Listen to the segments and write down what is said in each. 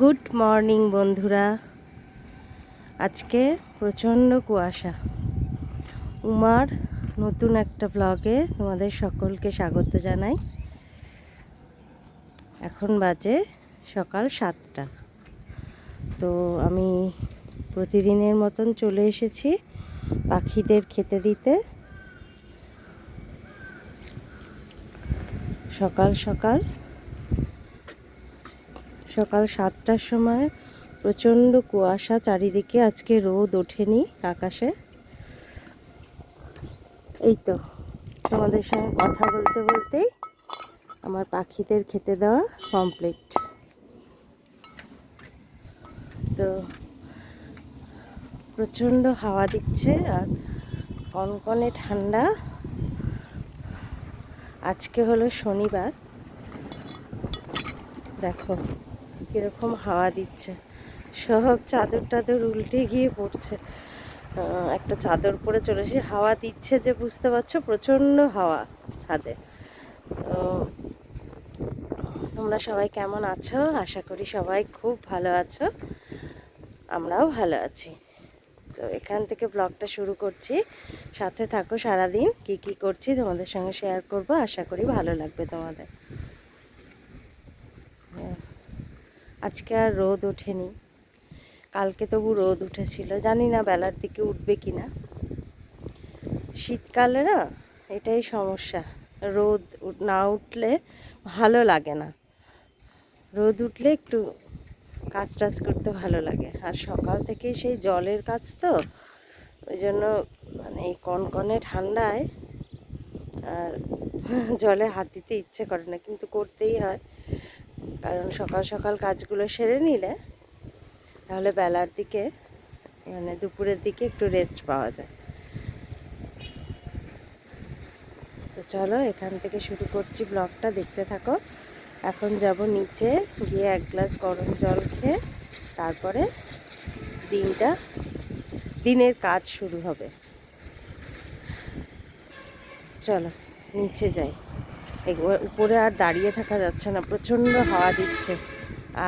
Good morning বন্ধুরা। আজকে প্রচণ্ড কুয়াশা। উমার নতুন একটা ব্লগে তোমাদের সকলকে স্বাগত জানাই। এখন বাজে সকাল সাতটা। তো আমি প্রতিদিনের মতন চলে এসেছি পাখিদের খেতে দিতে। সকাল সকাল সকাল সাতটার সময় প্রচণ্ড কুয়াশা, চারিদিকে আজকে রোদ ওঠেনি আকাশে। এই তো, তোমাদের সঙ্গে কথা বলতে বলতেই আমার পাখিদের খেতে দেওয়া কমপ্লিট তো প্রচণ্ড হাওয়া দিচ্ছে আর কনকনে ঠান্ডা। আজকে হলো শনিবার। দেখো। কীরকম হাওয়া দিচ্ছে। সব চাদর টাদর উল্টে গিয়ে পড়ছে। একটা চাদর পরে চলে এসে হাওয়া দিচ্ছে যে বুঝতে পারছ? প্রচণ্ড হাওয়া ছাদে। তোমরা সবাই কেমন আছো? আশা করি সবাই খুব ভালো আছো। আমরাও ভালো আছি। তো এখান থেকে ব্লগটা শুরু করছি। সাথে থাকো সারাদিন। কি কি করছি তোমাদের সঙ্গে শেয়ার করব। আশা করি ভালো লাগবে তোমাদের হ্যাঁ। আজকে আর রোদ ওঠেনি। কালকে তবু রোদ উঠেছিল। জানি না বেলার দিকে উঠবে কি না শীতকালে না এটাই সমস্যা। রোদ না উঠলে ভালো লাগে না। রোদ উঠলে একটু কাজ টাজ করতে ভালো লাগে। আর সকাল থেকে সেই জলের কাজ তো, ওই জন্য মানে এই কনকনে ঠান্ডায় আর জলে হাত দিতে ইচ্ছে করে না, কিন্তু করতেই হয়। কারণ সকাল সকাল কাজগুলো সেরে নিলে তাহলে বেলার দিকে মানে দুপুরের দিকে একটু রেস্ট পাওয়া যায়। তো চলো এখান থেকে শুরু করছি ব্লগটা, দেখতে থাকো। এখন যাব নিচে গিয়ে এক গ্লাস গরম জল খেয়ে তারপরে দিনটা, দিনের কাজ শুরু হবে। চলো, নিচে যাই। উপরে আর দাঁড়িয়ে থাকা যাচ্ছে না, প্রচণ্ড হাওয়া দিচ্ছে।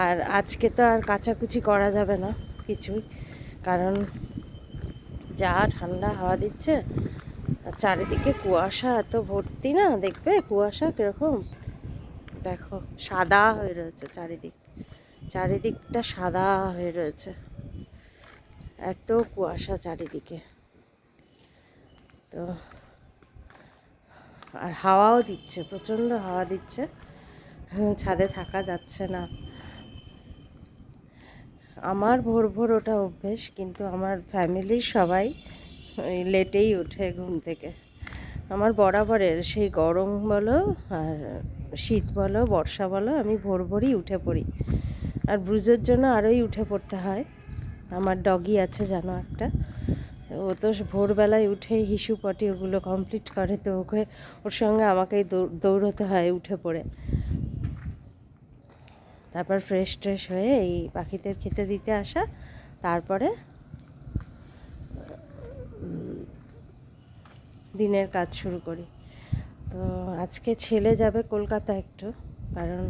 আর আজকে তো আর কাচাকুচি করা যাবে না কিছুই, কারণ যা ঠান্ডা হাওয়া দিচ্ছে, আর চারিদিকে কুয়াশা, এত ভর্তি না, দেখবে কুয়াশা কীরকম? দেখো, সাদা হয়ে রয়েছে চারিদিক, চারিদিকটা সাদা হয়ে রয়েছে, এত কুয়াশা চারিদিকে। তো আর হাওয়াও দিচ্ছে, প্রচণ্ড হাওয়া দিচ্ছে। ছাদে থাকা যাচ্ছে না। আমার ভোর ভোর ওটা অভ্যেস, কিন্তু আমার ফ্যামিলির সবাই লেটেই ওঠে ঘুম থেকে। আমার বরাবরের সেই গরম বলো আর শীত বলো, বর্ষা বলো, আমি ভোর ভোরই উঠে পড়ি। আর ব্রুজের জন্য আরোই উঠে পড়তে হয়। আমার ডগি আছে জানো একটা। ও তো ভোরবেলায় উঠে হিসু পটি ওগুলো কমপ্লিট করে, তো ওকে, ওর সঙ্গে আমাকেই দৌড়তে হয় উঠে পড়ে। তারপর ফ্রেশ ট্রেশ হয়ে এই পাখিদের খেতে দিতে আসা, তারপরে দিনের কাজ শুরু করি। তো আজকে ছেলে যাবে কলকাতা একটু, কারণ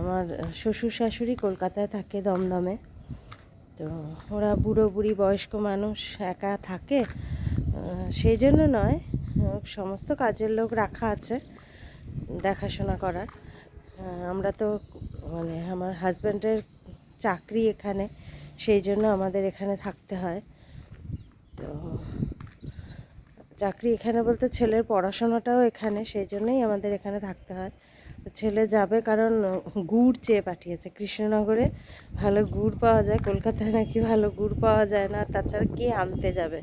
আমার শ্বশুর শাশুড়ি কলকাতায় থাকে দমদমে। তো ওরা বুড়ো বুড়ি বয়স্ক মানুষ একা থাকে সেই জন্য নয় সমস্ত কাজের লোক রাখা আছে দেখাশোনা করার। আমরা তো মানে আমার হাজব্যান্ডের চাকরি এখানে সেই জন্য আমাদের এখানে থাকতে হয়। তো চাকরি এখানে বলতে ছেলের পড়াশোনাটাও এখানে সেই জন্যই আমাদের এখানে থাকতে হয়। ছেলে যাবে কারণ, গুড় চেয়ে পাঠিয়েছে। কৃষ্ণনগরে ভালো গুড় পাওয়া যায়, কলকাতায় নাকি ভালো গুড় পাওয়া যায় না, তাছাড়া কে আনতে যাবে?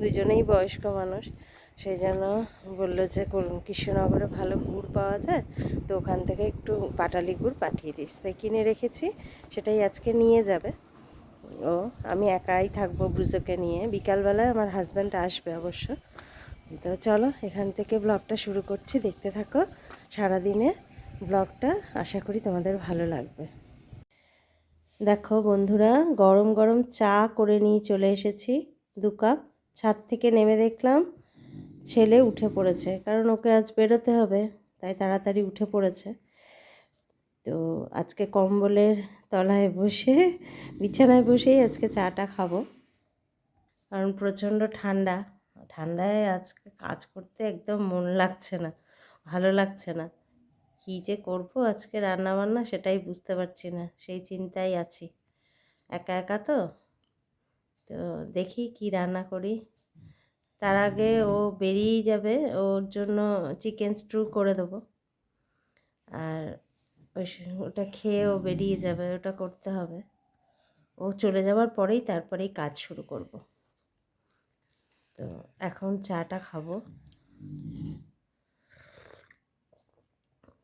দুজনেই বয়স্ক মানুষ। সেই জন্য বলল যে কৃষ্ণনগরে ভালো গুড় পাওয়া যায়, তো ওখান থেকে একটু পাটালি গুড় পাঠিয়ে দিস। তাই কিনে রেখেছি, সেটাই আজকে নিয়ে যাবে। ও, আমি একাই থাকব ব্রুজোকে নিয়ে। বিকালবেলায় আমার হাজব্যান্ড আসবে অবশ্য। তো চলো, এখান থেকে ব্লগটা শুরু করছি। দেখতে থাকো, সারাদিনে ব্লগটা আশা করি তোমাদের ভালো লাগবে। দেখো বন্ধুরা, গরম গরম চা করে নিয়ে চলে এসেছি দু কাপ। ছাদ থেকে নেমে দেখলাম ছেলে উঠে পড়েছে, কারণ ওকে আজ বেরোতে হবে, তাই তাড়াতাড়ি উঠে পড়েছে। তো আজকে কম্বলের তলায় বসে, বিছানায় বসেই আজকে চাটা খাব, কারণ প্রচণ্ড ঠান্ডা। ঠান্ডায় আজকে কাজ করতে একদম মন লাগছে না, ভালো লাগছে না। কী যে করব আজকে রান্না বান্না সেটাই বুঝতে পারছি না, সেই চিন্তায় আছি। একা একা তো? তো দেখি কি রান্না করি। তার আগে ও বেরিয়েই যাবে, ওর জন্য চিকেন স্ট্রু করে দেবো। আর ওই ওটা খেয়ে ও বেরিয়ে যাবে, ওটা করতে হবে। ও চলে যাওয়ার পরেই তারপরেই কাজ শুরু করব। তো এখন চাটা খাব।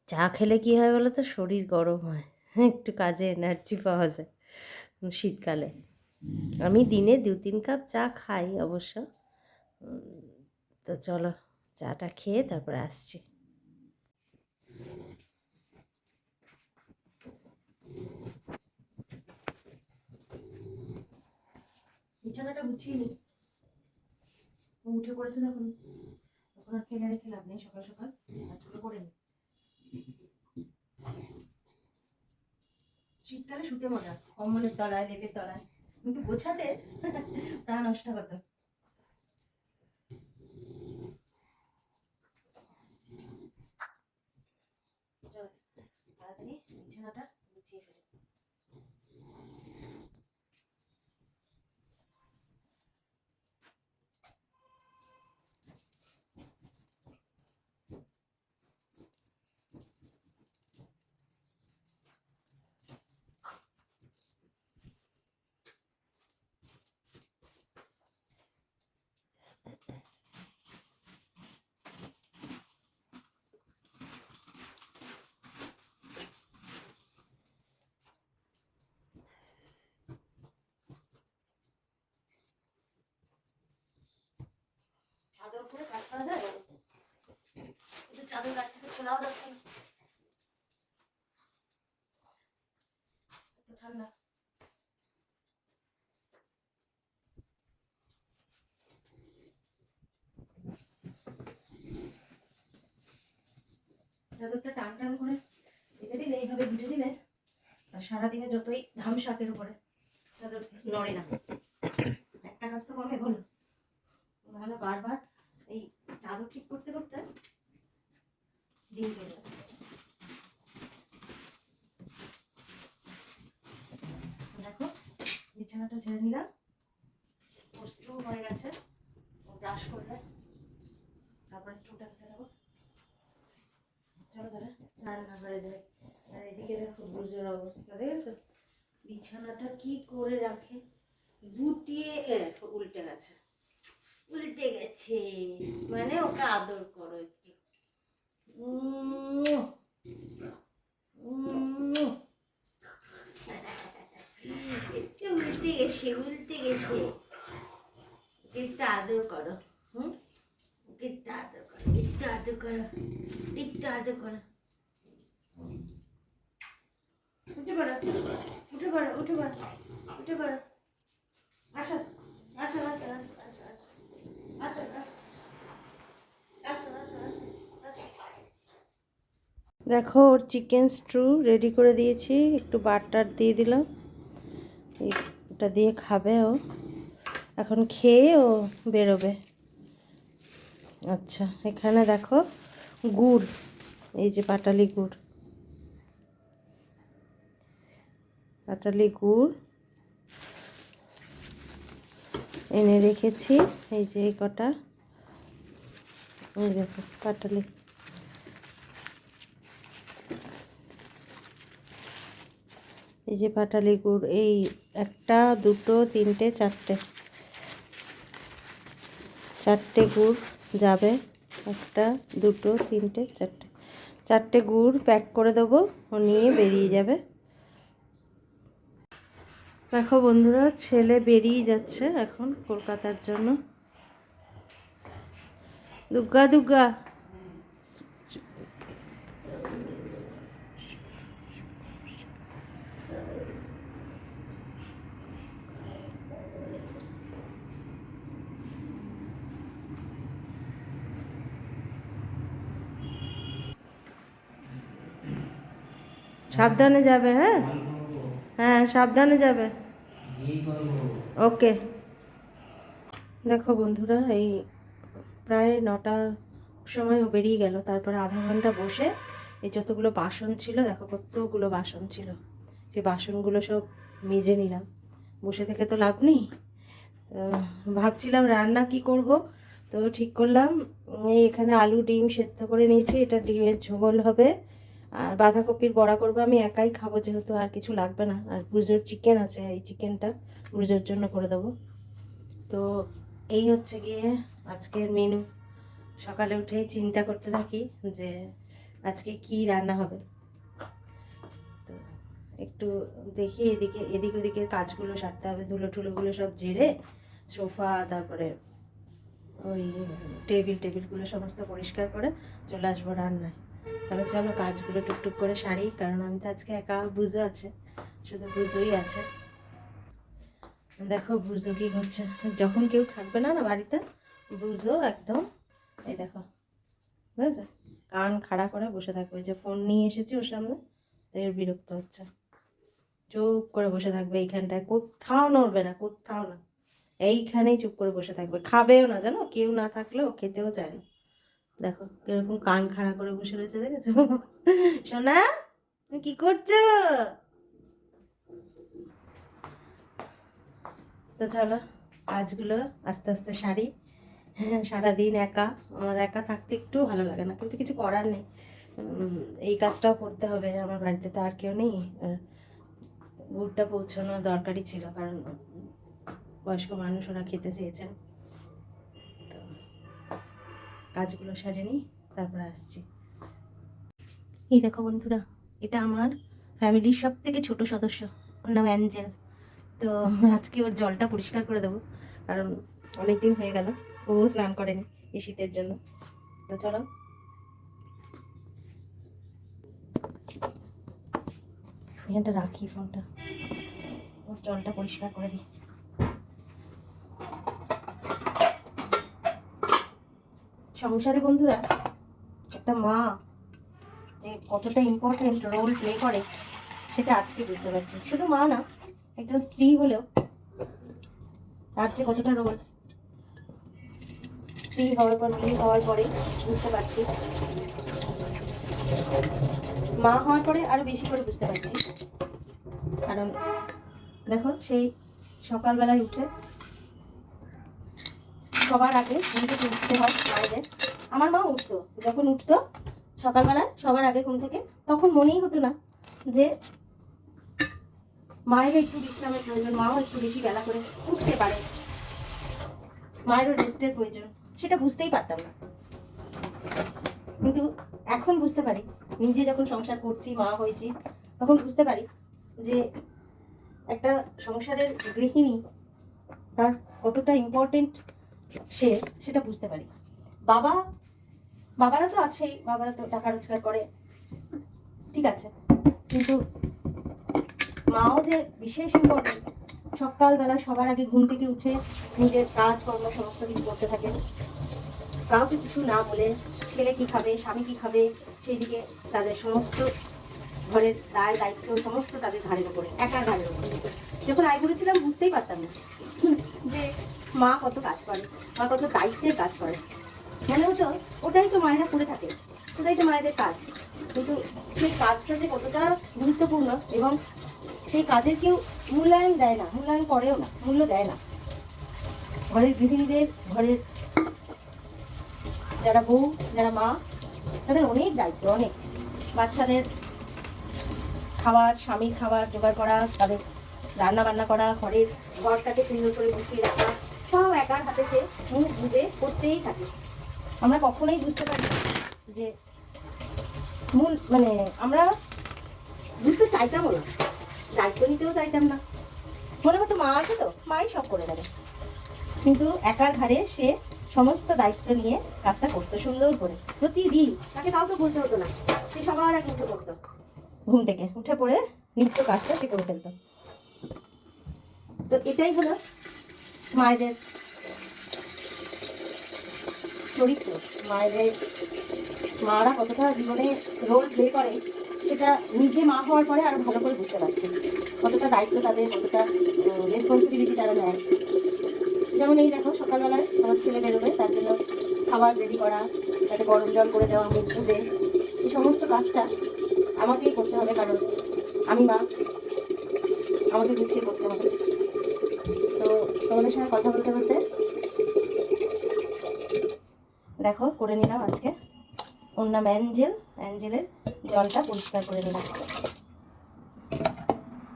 চা খেলে কী হয় বলো তো? শরীর গরম হয়। একটু কাজে এনার্জি পাওয়া যায়। শীতকালে। আমি দিনে দু তিন কাপ চা খাই অবশ্য। তো চলো, চাটা খেয়ে তারপরে আসছি। বিছানাটা গুছিয়ে নি। উঠে পড়েছে যখন। তখন আর ফেলে রেখে লাভ নেই সকাল সকাল। কাজগুলো করে নি। শীতকালে শুতে মজা। কম্বলের তলায় লেপের তলায়। কিন্তু গোছাতে প্রাণ নষ্ট হতো তাড়াতাড়ি চাদর উপরে কাজ করা যায়? কিন্তু চাদর গাছ থেকে ছোলাও যাচ্ছে। না ঠান্ডা। চাদরটা টান টান করে পেতে দিলে, এইভাবে গুটে দিলে সারাদিনে যতই ধাম শাকের উপরে, চাদর নড়ে না একটা কাজ তো কমে বলো নাহলে বারবার এই চাদর ঠিক করতে করতে দিন চলে যাবে দেখো বিছানাটা ছেড়ে নিলাম। স্ট্রু হয়ে গেছে। ও ব্রাশ করলে তারপরে স্ট্রুটা খেতে দেবো এদিকে দেখেছ? বিছানাটা কি করে রাখে? উল্টে গেছে। উল্টে গেছে। মানে ওকে আদর করো একটু। উম, উল্টে গেছে উল্টে গেছে ওকে একটু আদর করো হুম ওকে একটু আদর করো একটু আদর করো একটু আদর করো উঠে পড়ো উঠে পড়ো উঠে পড়ো উঠে পড়ো আসো আসো আসো আসো আসো আসো আসো দেখো ওর চিকেন স্ট্রু রেডি করে দিয়েছি একটু বাটার দিয়ে দিলাম এটা দিয়ে খাবে ও। এখন খেয়ে ও বেরোবে। আচ্ছা এখানে দেখো গুড়, এই যে পাটালি গুড়। পাটালি গুড় এনে রেখেছি, এই যে এই কটা। এই দেখো, পাটালি। এই যে পাটালি গুড়, এই একটা, দুটো, তিনটে, চারটে। চারটে গুড় যাবে। একটা, দুটো, তিনটে, চারটে। চারটে গুড় প্যাক করে দেবো, ও নিয়ে বেরিয়ে যাবে। দেখো বন্ধুরা, ছেলে বেরিয়ে যাচ্ছে এখন কলকাতার জন্য। দুর্গা দুর্গা সাবধানে যাবে হ্যাঁ? হ্যাঁ সাবধানে যাবে। ওকে। দেখো বন্ধুরা, এই প্রায় নটা সময় বেরিয়ে গেল, তারপরে আধা ঘণ্টা বসে এই যতগুলো বাসন ছিল, দেখো কতগুলো বাসন ছিল। সেই বাসনগুলো সব মেজে নিলাম। বসে থেকে তো লাভ নেই। ভাবছিলাম রান্না কি করব, তো ঠিক করলাম, এই এখানে আলু ডিম সেদ্ধ করে নিয়েছি, এটা ডিমের ঝোল হবে। আর বাঁধাকপির বড়া করব, আমি একাই খাব যেহেতু আর কিছু লাগবে না। আর ব্রুজোর চিকেন আছে, এই চিকেনটা ব্রুজোর জন্য করে দেবো। তো এই হচ্ছে গিয়ে আজকের মেনু সকালে উঠেই চিন্তা করতে থাকি যে আজকে কি রান্না হবে। তো একটু দেখি এদিকে, এদিক ওদিকের কাজগুলো সারতে হবে, ধুলো ঠুলোগুলো সব জেরে সোফা, তারপরে ওই টেবিল টেবিলগুলো সমস্ত পরিষ্কার করে চলে আসব রান্নায়। তাহলে চলো কাজগুলো টুকটুক করে সারি, কারণ আমি তো আজকে একা ব্রুজো আছে, শুধু ব্রুজোই আছে। দেখো ব্রুজো কি করছে। যখন কেউ থাকবে না না বাড়িতে ব্রুজো একদম। এই দেখো, বুঝেছ? কান খাড়া করে বসে থাকবে যে ফোন নিয়ে এসেছি ওর সামনে তো এর বিরক্ত হচ্ছে। চুপ করে বসে থাকবে এইখানটায়। কোথাও নড়বে না, কোথাও না। এইখানেই চুপ করে বসে থাকবে। খাবেও না, জানো? কেউ না থাকলেও খেতেও চায় না। দেখো, কীরকম কান খাড়া করে বসে রয়েছে, দেখেছ? সোনা, তুমি কি করছ? তো চলো, কাজগুলো আস্তে আস্তে সারি। সারাদিন একা, আমার একা থাকতে একটু ভালো লাগে না, কিন্তু কিছু করার নেই। এই কাজটাও করতে হবে, আমার বাড়িতে তো আর কেউ নেই। গুড়টা পৌঁছানো দরকারই ছিল, কারণ বয়স্ক মানুষ ওরা খেতে চেয়েছেন। কাজগুলো সারে নিই, তারপরে আসছি। এই দেখো বন্ধুরা, এটা আমার ফ্যামিলির সব থেকে ছোট সদস্য। ওর নাম অ্যাঞ্জেল। তো আজকে ওর জলটা পরিষ্কার করে দেবো, কারণ অনেক দিন হয়ে গেল, ও স্নান করেনি এই শীতের জন্য। তো চলো। এখানটা রাখি ফোনটা। ওর জলটা পরিষ্কার করে দিই। সংসারে বন্ধুরা, একটা মা যে কতটা ইম্পর্টেন্ট রোল প্লে করে, সেটা আজকে বুঝতে পারছি। শুধু মা না, একজন স্ত্রী হলেও তার যে কতটা রোল স্ত্রী হওয়ার পর, মেয়ে হওয়ার পরে বুঝতে পারছি। মা হওয়ার পরে আরও বেশি করে বুঝতে পারছি। কারণ দেখো, সেই সকালবেলায় উঠে সবার আগে ঘুম থেকে উঠতে হয় মায়েদের আমার মা উঠতো, যখন উঠতো সকালবেলায় সবার আগে ঘুম থেকে, তখন মনেই হতো না যে মায়েরও একটু বিশ্রামের প্রয়োজন, মাও একটু বেশি বেলা করে উঠতে পারে। মায়েরও রেস্টের প্রয়োজন, সেটা বুঝতেই পারতাম না। কিন্তু এখন বুঝতে পারি, নিজে যখন সংসার করছি, মা হয়েছি, তখন বুঝতে পারি যে একটা সংসারের গৃহিণী তার কতটা ইম্পর্টেন্ট সে, সেটা বুঝতে পারি। বাবা, বাবারা তো আছেই, বাবারা তো টাকা রোজগার করে। ঠিক আছে, কিন্তু মাও যে বিশেষ ইম্পর্টেন্ট সকালবেলা সবার আগে ঘুম থেকে উঠে নিজের কাজ, কর্ম, সমস্ত কিছু করতে থাকে। কাউকে কিছু না বলে ছেলে কি খাবে, স্বামী কি খাবে সেই দিকে তাদের সমস্ত ঘরের দায়, দায়িত্ব, সমস্ত তাদের ঘাড়ের উপরে একা ঘাড়ের উপরে। যখন আয় করেছিলাম, বুঝতেই পারতাম না যে মা কত কাজ করে, মা কত দায়িত্বের কাজ করে। মনে হতো ওটাই তো মায়েরা করে থাকে, ওটাই তো মায়েদের কাজ। কিন্তু সেই কাজটা যে কতটা গুরুত্বপূর্ণ এবং সেই কাজের কেউ মূল্যায়ন দেয় না, মূল্যায়ন করেও না, মূল্য দেয় না। ঘরের গৃহিণীদের, ঘরের যারা বউ, যারা মা, তাদের অনেক দায়িত্ব, অনেক। বাচ্চাদের খাবার স্বামীর খাবার জোগাড় করা, তাদের রান্না বান্না করা, ঘরের ঘরটাকে সুন্দর করে গুছিয়ে রাখা একার হাতে সে মুখ বুঝে করতেই থাকে। আমরা কখনোই বুঝতে পারি যে মূল মানে আমরা বুঝতে চাইতামও না, দায়িত্ব নিতেও চাইতাম না। মনে হতো মা আছে তো, মাই সব করে দেবে। কিন্তু একার ঘাড়ে সে সমস্ত দায়িত্ব নিয়ে কাজটা করতো সুন্দর করে, প্রতিদিন। তাকে কাউকে বলতে হতো না, সে সবার আগে উঠে পড়তো। ঘুম থেকে উঠে পড়ে নিত্য কাজটা সে করে ফেলতো। তো এটাই হলো মায়েদের চরিত্র, মায়েদের মারা কতটা জীবনে রোল প্লে করে, সেটা নিজে মা হওয়ার পরে আরও ভালো করে বুঝতে পারছি। কতটা দায়িত্ব তাদের, কতটা রেসপন্সিবিলিটি তারা নেয়। যেমন এই দেখো, সকালবেলায় আমার ছেলে বেরোবে, তার জন্য খাবার রেডি করা, তাকে গরম জল করে দেওয়া, মুখ ধুবে এই সমস্ত কাজটা আমাকেই করতে হবে, কারণ আমি মা, আমাকে গুছিয়ে করতে হবে। তো তোমাদের সঙ্গে কথা বলতে বলতে দেখো, করে নিলাম আজকে। ওর নাম অ্যাঞ্জেল, অ্যাঞ্জেলের জলটা পরিষ্কার করে নিলাম।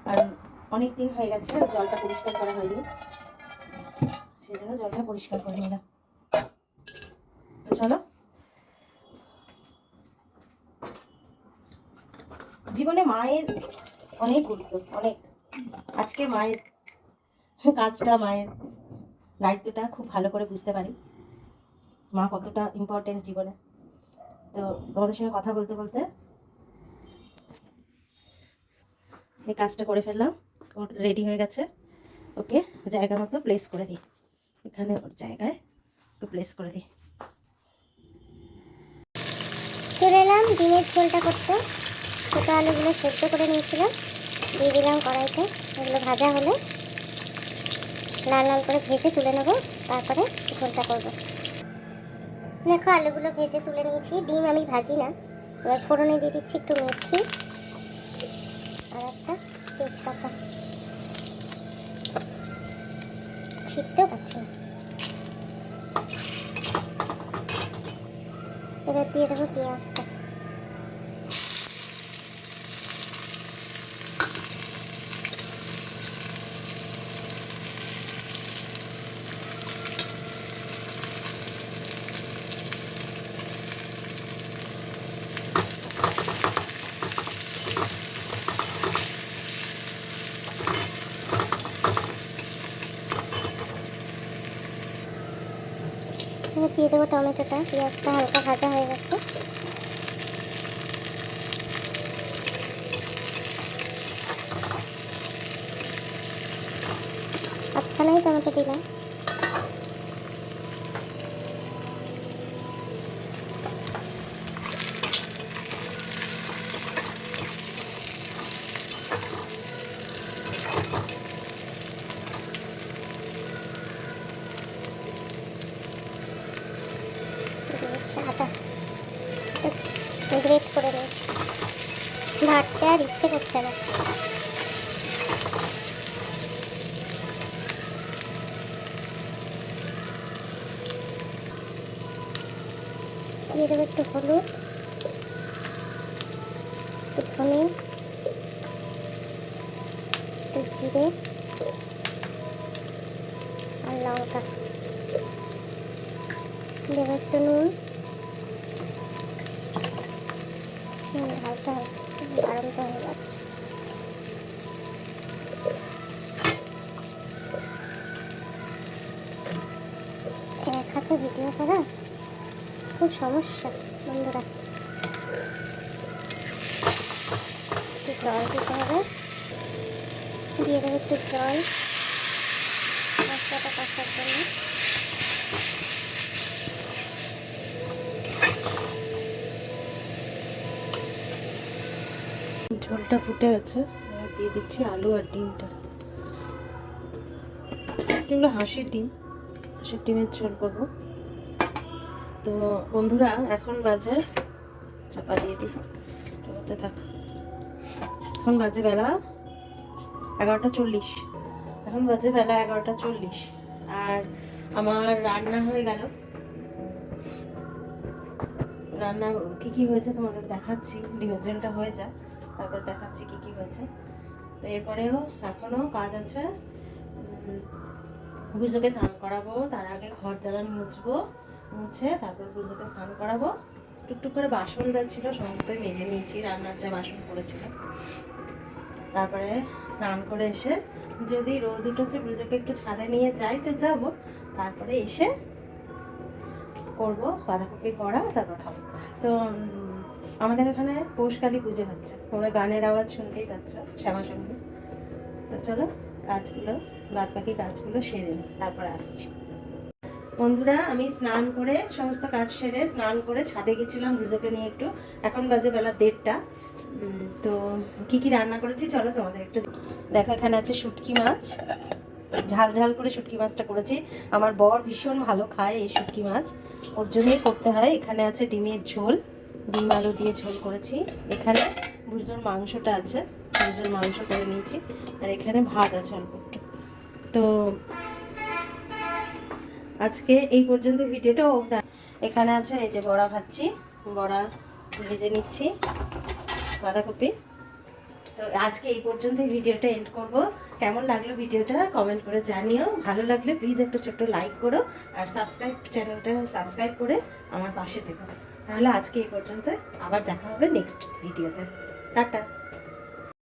কারণ অনেক দিন হয়ে গেছে জলটা পরিষ্কার করা হয়নি। সেই জন্য জলটা পরিষ্কার করে নিলাম। তো চলো। জীবনে মায়ের অনেক গুরুত্ব, অনেক। আজকে মায়ের কাজটা, মায়ের দায়িত্বটা খুব ভালো করে বুঝতে পারি। মা কতটা ইম্পর্টেন্ট জীবনে। তো তোমাদের সঙ্গে কথা বলতে বলতে এই কাজটা করে ফেললাম। ওর রেডি হয়ে গেছে। ওকে জায়গা মতো প্লেস করে দিই। এখানে ওর জায়গায় ওকে প্লেস করে দিই। চলে এলাম, ডিমের ঝোলটা করতে। ছোটো আলুগুলো সেদ্ধ করে নিয়েছিলাম। দিয়ে দিলাম কড়াইতে। এগুলো ভাজা হলে লাল লাল করে ভেজে তুলে নেব। তারপরে ঝোলটা করব। দেখো, আলুগুলো ভেজে তুলে নিয়েছি। ডিম আমি ভাজি না। এবার ফোড়নে দিয়ে দিচ্ছি একটু মেথি আর একটা তেজপাতা। শিখতে পারছি এবার দিয়ে দেবো পেঁয়াজটা এবার দিয়ে দেবো টমেটোটা পেঁয়াজটা হালকা ভাজা হয়ে গেছে। একখানাই টমেটো দিলাম। করছে দিয়ে দেবো একটু হলুদ। এক হাতে ভিডিও করা? খুব সমস্যা, বন্ধুরা। একটু জল দিতে হবে। দিয়ে একটু জল। মশলাটা কষার জন্য। ঝোলটা ফুটে গেছে। দিয়ে দিচ্ছি আলু আর ডিমটা। এগুলো হাঁসের ডিম। হাঁসের ডিমের ঝোল করব। তো বন্ধুরা, এখন বাজে, চাপা দিয়ে দিই। হতে থাক। এখন বাজে বেলা এগারোটা চল্লিশ। এখন বাজে বেলা এগারোটা চল্লিশ। আর আমার রান্না হয়ে গেল। রান্না কি কি হয়েছে তোমাদের দেখাচ্ছি। ডিমের হয়ে যায় তারপর দেখাচ্ছি কি কি হয়েছে। তো এরপরেও এখনও কাজ আছে। পুজোকে স্নান করাবো, তার আগে ঘর দালান মুছবো, মুছে তারপর পুজোকে স্নান করাবো। টুকটুক করে বাসন যা ছিল সমস্তই মেজে নিয়েছি, রান্নার যা বাসন পড়েছিল। তারপরে স্নান করে এসে যদি রোদ উঠেছে পুজোকে একটু ছাদে নিয়ে যাই তো যাব, তারপরে এসে করব বাঁধাকপি করা তারপর খাব। তো আমাদের এখানে পৌষকালী পুজো হচ্ছে। তোমরা গানের আওয়াজ শুনতেই পাচ্ছ, শ্যামা সংগীত তো চলো, কাজগুলো বাদ বাকি কাজগুলো সেরে নিই তারপরে আসছি। বন্ধুরা, আমি স্নান করে সমস্ত কাজ সেরে স্নান করে ছাদে গেছিলাম রুজোকে নিয়ে একটু। এখন বাজে বেলা দেড়টা। তো কি কি রান্না করেছি চলো তোমাদের একটু দেখো, এখানে আছে শুটকি মাছ। ঝাল ঝাল করে শুটকি মাছটা করেছি। আমার বর ভীষণ ভালো খায় এই শুটকি মাছ। ওর জন্যই করতে হয়। এখানে আছে ডিমের ঝোল। ডিম আলু দিয়ে ঝোল করেছি। এখানে ভুজোর মাংসটা আছে, ভুজোর মাংস করে নিয়েছি। আর এখানে ভাত আছে অল্প একটু। তো আজকে এই পর্যন্ত ভিডিওটা এখানে আছে এই যে বড়া ভাজছি, বড়া ভেজে নিচ্ছি, বাঁধাকপি। তো আজকে এই পর্যন্ত ভিডিওটা এন্ড করব। কেমন লাগল ভিডিওটা কমেন্ট করে জানিও। ভালো লাগলে প্লিজ একটা ছোট্ট লাইক করো আর সাবস্ক্রাইব চ্যানেলটা সাবস্ক্রাইব করে আমার পাশে থেকো। তাহলে আজকে এই পর্যন্ত আবার দেখা হবে নেক্সট ভিডিওতে টাটা।